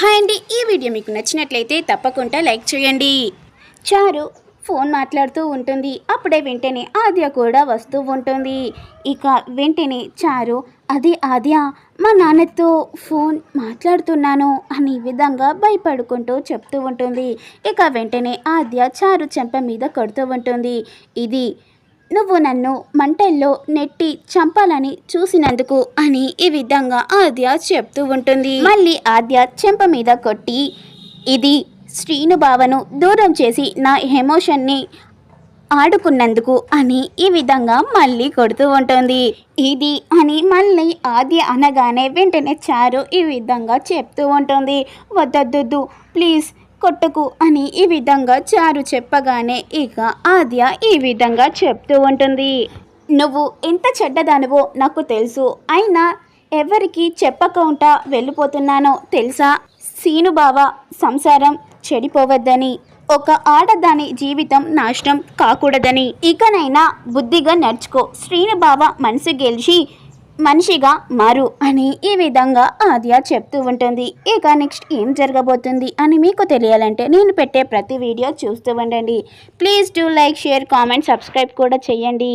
Hi అండి ఈ video మీకు నచ్చినట్లయితే తప్పకుండా లైక్ చేయండి. చారు ఫోన్ మాట్లాడుతూ ఉంటుంది. అప్పుడే వెంటనే ఆద్య కూడా వస్తూ ఉంటుంది. ఇక వెంటనే చారు అది ఆద్య మా నాన్నతో ఫోన్ మాట్లాడుతున్నాను అని విధంగా భయపడుకుంటూ చెప్తూ ఉంటుంది. ఇక వెంటనే ఆద్య చారు చెంప మీద కొడుతూ ఉంటుంది. ఇది నువ్వు నన్ను మంటల్లో నెట్టి చంపాలని చూసినందుకు అని ఈ విధంగా ఆద్య చెప్తూ ఉంటుంది. మళ్ళీ ఆద్య చెంప మీద కొట్టి ఇది శ్రీను బావను దూరం చేసి నా ఎమోషన్ని ఆడుకున్నందుకు అని ఈ విధంగా మళ్ళీ కొడుతూ ఉంటుంది. ఇది అని మళ్ళీ ఆద్య అనగానే వెంటనే చారు ఈ విధంగా చెప్తూ ఉంటుంది. వద్దొద్దు ప్లీజ్ కొట్టకు అని ఈ విధంగా చారు చెప్పగానే ఇక ఆద్య ఈ విధంగా చెప్తూ ఉంటుంది. నువ్వు ఎంత చెడ్డదానివో నాకు తెలుసు. అయినా ఎవరికి చెప్పకుండా వెళ్ళిపోతున్నానో తెలుసా? సీనుబావ సంసారం చెడిపోవద్దని ఒక ఆడదాని జీవితం నాశనం కాకూడదని. ఇకనైనా బుద్ధిగా నడుచుకో. శ్రీనుబావ మనసు గెలిచి మనిషిగా మారు అని ఈ విధంగా ఆద్య చెప్తూ ఉంటుంది. ఇక నెక్స్ట్ ఏం జరగబోతుంది అని మీకు తెలియాలంటే నేను పెట్టే ప్రతి వీడియో చూస్తూ ఉండండి. Please do like share comment subscribe కూడా చేయండి.